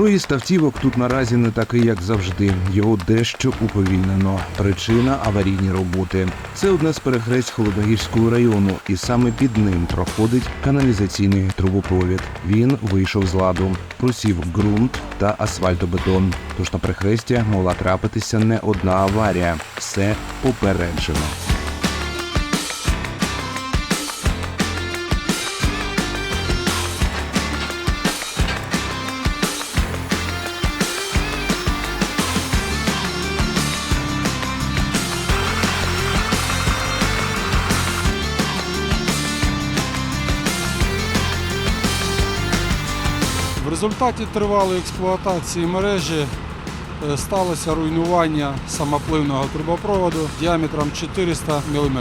Проїзд автівок тут наразі не такий, як завжди. Його дещо уповільнено. Причина аварійні роботи. Це одне з перехресть Холодогірського району, і саме під ним проходить каналізаційний трубопровід. Він вийшов з ладу, просів ґрунт та асфальтобетон. Тож на перехресті могла трапитися не одна аварія. Все попереджено. В результаті тривалої експлуатації мережі е, сталося руйнування самопливного трубопроводу діаметром 400 мм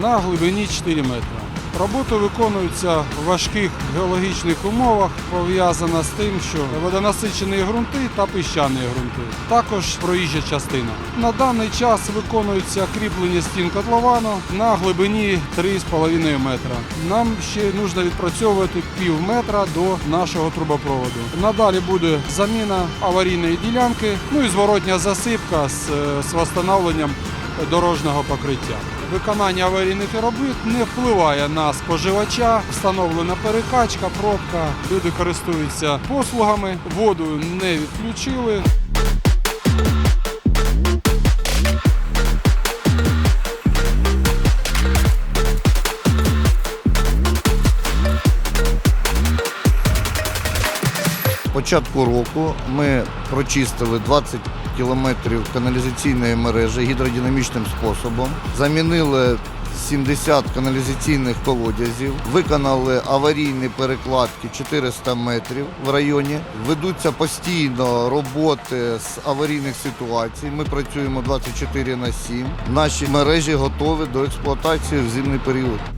на глибині 4 метри. Роботи виконуються в важких геологічних умовах, пов'язана з тим, що водонасичені ґрунти та піщані ґрунти. Також проїжджа частина. На даний час виконується кріплення стін котловану на глибині 3,5 метра. Нам ще потрібно відпрацьовувати пів метра до нашого трубопроводу. Надалі буде заміна аварійної ділянки, ну і зворотня засипка з, е, з восстановленням дорожнього покриття. Виконання аварійних робіт не впливає на споживача, встановлена перекачка, пробка. Люди користуються послугами, воду не відключили. Початку року ми прочистили 20 кілометрів каналізаційної мережі гідродинамічним способом, замінили 70 каналізаційних колодязів, виконали аварійні перекладки 400 метрів в районі. Ведуться постійно роботи з аварійних ситуацій. Ми працюємо 24 на 7. Наші мережі готові до експлуатації в зимний період.